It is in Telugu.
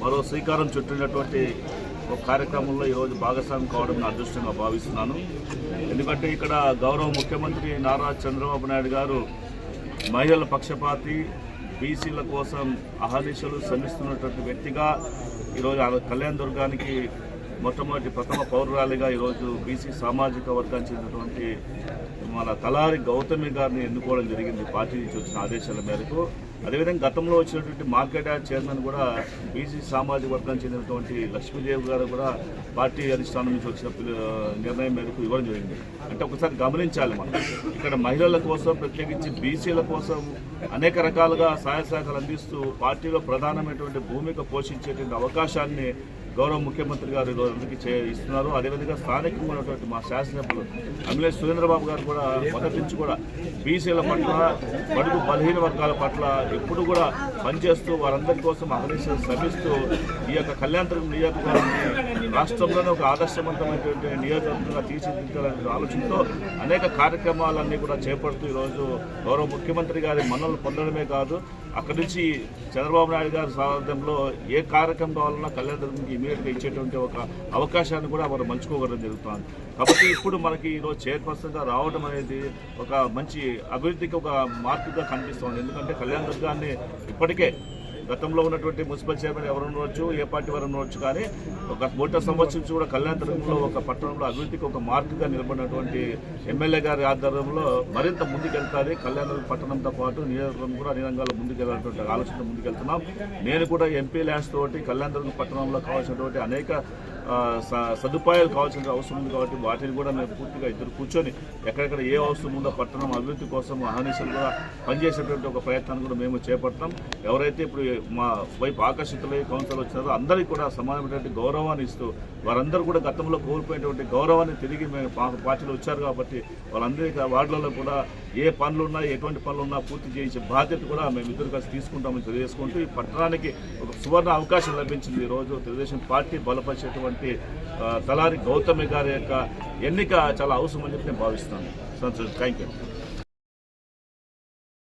మరో శ్రీకారం చుట్టినటువంటి ఒక కార్యక్రమంలో ఈరోజు భాగస్వామి కావడం నా అదృష్టంగా భావిస్తున్నాను. ఎందుకంటే ఇక్కడ గౌరవ ముఖ్యమంత్రి నారా చంద్రబాబు నాయుడు గారు మహిళల పక్షపాతి బీసీల కోసం అహర్నిశలు శ్రమిస్తున్నటువంటి వ్యక్తిగా ఈరోజు ఆ కళ్యాణ దుర్గానికి మొట్టమొదటి ప్రథమ పౌరురాలిగా ఈరోజు బీసీ సామాజిక వర్గానికి చెందినటువంటి మన తలారి గౌతమి గారిని ఎన్నుకోవడం జరిగింది. పార్టీ నుంచి వచ్చిన ఆదేశాల మేరకు అదేవిధంగా గతంలో వచ్చినటువంటి మార్కెట్ యార్డ్ చైర్మన్ కూడా బీసీ సామాజిక వర్గానికి చెందినటువంటి లక్ష్మీదేవి గారు కూడా పార్టీ అధిష్టానం నుంచి వచ్చిన నిర్ణయం మేరకు ఇవ్వడం జరిగింది. అంటే ఒకసారి గమనించాలి మనం. ఇక్కడ మహిళల కోసం ప్రత్యేకించి బీసీల కోసం అనేక రకాలుగా సహాయ సహకారాలు అందిస్తూ పార్టీలో ప్రధానమైనటువంటి భూమిక పోషించేటువంటి అవకాశాన్ని గౌరవ ముఖ్యమంత్రి గారు ఈరోజు అందరికీ చే ఇస్తున్నారు. అదేవిధంగా స్థానికంగా ఉన్నటువంటి మా శాసనసభ్యులు ఎమ్మెల్యే సురేంద్రబాబు గారు కూడా మొదటి నుంచి కూడా బీసీల పట్ల బడుగు బలహీన వర్గాల పట్ల ఎప్పుడు కూడా పనిచేస్తూ వారందరి కోసం అహర్నిశలు శ్రమిస్తూ ఈ యొక్క కళ్యాణదుర్గం నియోజకవర్గాన్ని రాష్ట్రంలోనే ఒక ఆదర్శవంతమైనటువంటి నియోజకవర్గంగా తీర్చిదిద్దాలనే ఆలోచనతో అనేక కార్యక్రమాలన్నీ కూడా చేపడుతూ ఈరోజు గౌరవ ముఖ్యమంత్రి గారి మన్నలు పొందడమే కాదు అక్కడి నుంచి చంద్రబాబు నాయుడు గారి సారథ్యంలో ఏ కార్యక్రమం కావాలన్నా కళ్యాణదుర్గంకి ఇమీడియట్గా ఇచ్చేటువంటి ఒక అవకాశాన్ని కూడా మనం మంచుకోవడం జరుగుతుంది. కాబట్టి ఇప్పుడు మనకి ఈరోజు చైర్పర్సన్గా రావడం అనేది ఒక మంచి అభివృద్ధికి ఒక మార్పుగా కనిపిస్తుంది. ఎందుకంటే కళ్యాణ దుర్గాన్ని ఇప్పటికే గతంలో ఉన్నటువంటి మున్సిపల్ చైర్మన్ ఎవరు ఉండవచ్చు ఏ పార్టీ వారు ఉండవచ్చు కానీ ఒక మూట సంవత్సరం కూడా కూడా కళ్యాణదుర్గంలో ఒక పట్టణంలో అభివృద్ధికి ఒక మార్పుగా నిలబడినటువంటి ఎమ్మెల్యే గారి ఆధ్వర్యంలో మరింత ముందుకెళ్తాది. కళ్యాణ పట్టణంతో పాటు నియోజకవర్గం కూడా అన్ని రంగాల్లో ముందుకెళ్ళాలన్నటువంటి ఆలోచన ముందుకెళ్తున్నాం. నేను కూడా ఎంపీ ల్యాన్స్ తోటి కళ్యాణ పట్టణంలో కావాల్సినటువంటి అనేక స- సదుపాయాలు కావాల్సిన అవసరం ఉంది కాబట్టి వాటిని కూడా మేము పూర్తిగా ఇద్దరు కూర్చొని ఎక్కడెక్కడ ఏ అవసరం ఉందో పట్టణం అభివృద్ధి కోసం అహర్నిశలు కూడా పనిచేసేటువంటి ఒక ప్రయత్నాన్ని కూడా మేము చేపడతాం. ఎవరైతే ఇప్పుడు మా వైపు ఆకర్షితులై కౌన్సిల్ వచ్చినారో అందరికీ కూడా సమానమైనటువంటి గౌరవాన్ని ఇస్తూ వారందరూ కూడా గతంలో కోల్పోయినటువంటి గౌరవాన్ని తిరిగి మేము పా- పార్టీలో వచ్చారు కాబట్టి వాళ్ళందరికీ వార్డులలో కూడా ఏ పనులు ఉన్నా ఎటువంటి పనులు ఉన్నా పూర్తి చేయించే బాధ్యత కూడా మేము ఇద్దరు కలిసి తీసుకుంటామని తెలియజేసుకుంటూ ఈ పట్టణానికి ఒక సువర్ణ అవకాశం లభించింది. ఈరోజు తెలుగుదేశం పార్టీ బలపరిచేటువంటి తలారి గౌతమి గారి యొక్క ఎన్నిక చాలా అవసరం అని చెప్పి నేను భావిస్తాను థ్యాంక్ యూ